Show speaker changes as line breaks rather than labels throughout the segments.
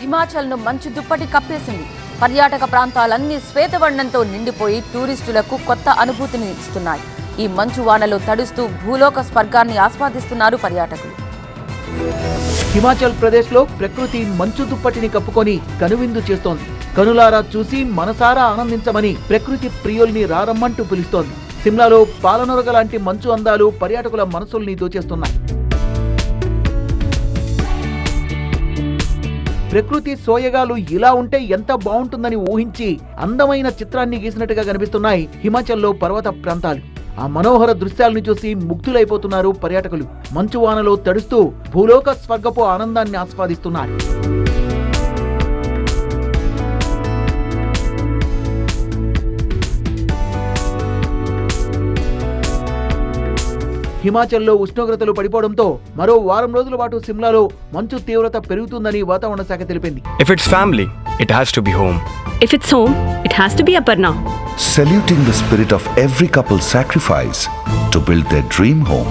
హిమాచల్ను మంచు దుప్పటి కప్పేసింది. పర్యాటక ప్రాంతాలన్నీ శ్వేతవర్ణంతో నిండిపోయి టూరిస్టులకు కొత్త అనుభూతిని ఇస్తున్నాయి. ఈ మంచు వానలు తడుస్తూ భూలోక స్వర్గాన్ని ఆస్వాదిస్తున్నారు పర్యాటకులు.
హిమాచల్ ప్రదేశ్లో ప్రకృతి మంచు దుప్పటిని కప్పుకొని కనువిందు చేస్తోంది. కనులారా చూసి మనసారా ఆనందించమని ప్రకృతి ప్రియుల్ని రారమ్మంటూ పిలుస్తోంది. సిమ్లాలో పాలనొరగ లాంటి మంచు అందాలు పర్యాటకుల మనసుల్ని దోచేస్తున్నాయి. ప్రకృతి సోయగాలు ఇలా ఉంటే ఎంత బాగుంటుందని ఊహించి అందమైన చిత్రాన్ని గీసినట్టుగా కనిపిస్తున్నాయి హిమాచల్లో పర్వత ప్రాంతాలు. ఆ మనోహర దృశ్యాలను చూసి ముగ్ధులైపోతున్నారు పర్యాటకులు. మంచు వానలో తడుస్తూ భూలోక స్వర్గపు ఆనందాన్ని ఆస్వాదిస్తున్నారు. హిమాచల్లో ఉష్ణోగ్రతలు పడిపోవడంతో మరో వారం రోజుల పాటు సిమ్లాలో మంచు తీవ్రత పెరుగుతుందని వాతావరణ శాఖ తెలిపింది.
If it's family it has to be home
if it's home it has to be Aparna
the spirit of every couple sacrifice to build their dream home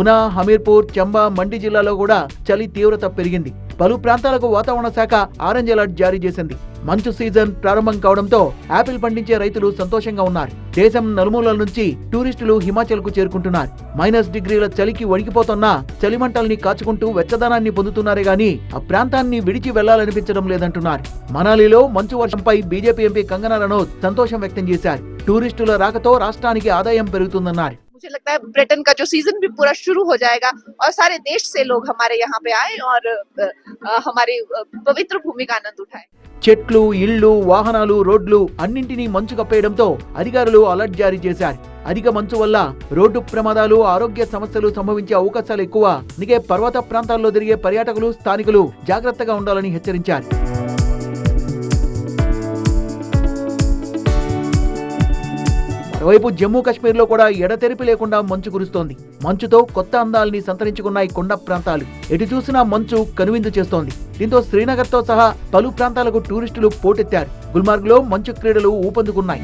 Una Hamirpur Chamba Mandi జిల్లాలో కూడా చలి తీవ్రత పెరిగింది. పలు ప్రాంతాలకు వాతావరణ శాఖ orange alert జారీ చేసింది. మంచు సీజన్ ప్రారంభం కావడంతో యాపిల్ పండించే రైతులు సంతోషంగా ఉన్నారు. దేశం నలుమూలల నుంచి టూరిస్టులు హిమాచల్కు చేరుకుంటున్నారు. మైనస్ డిగ్రీల చలికి వణికిపోతున్న చలిమంటల్ని కాచుకుంటూ వెచ్చదనాన్ని పొందుతున్నారే గాని ఆ ప్రాంతాన్ని విడిచి వెళ్ళాలనిపించడం లేదంటున్నారు. మనాలిలో మంచు వర్షంపై బీజేపీ ఎంపీ కంగనా రనౌత్ సంతోషం వ్యక్తం చేశారు. టూరిస్టుల రాకతో రాష్ట్రానికి ఆదాయం పెరుగుతుందన్నారు.
मुझे लगता है पर्यटन का जो सीजन भी पूरा शुरू हो जाएगा और सारे देश से लोग हमारे यहाँ पे आए और अ, अ, हमारी अ, पवित्र भूमि का आनंद उठाएं
చెట్లు ఇళ్లు వాహనాలు రోడ్లు అన్నింటినీ మంచు కప్పేయడంతో అధికారులు అలర్ట్ జారీ చేశారు అధిక మంచు వల్ల రోడ్డు ప్రమాదాలు ఆరోగ్య సమస్యలు సంభవించే అవకాశాలు ఎక్కువ అందుకే పర్వత ప్రాంతాల్లో తిరిగే పర్యాటకులు స్థానికులు జాగ్రత్తగా ఉండాలని హెచ్చరించారు మరోవైపు జమ్మూ కాశ్మీర్లో కూడా ఎడతెరిపి లేకుండా మంచు కురుస్తోంది. మంచుతో కొత్త అందాల్ని సంతరించుకున్నాయి కొండ ప్రాంతాలు. ఎటు చూసినా మంచు కనువిందు చేస్తోంది. దీంతో శ్రీనగర్తో సహా పలు ప్రాంతాలకు టూరిస్టులు పోటెత్తారు. గుల్మార్గ్లో మంచు క్రీడలు ఊపందుకున్నాయి.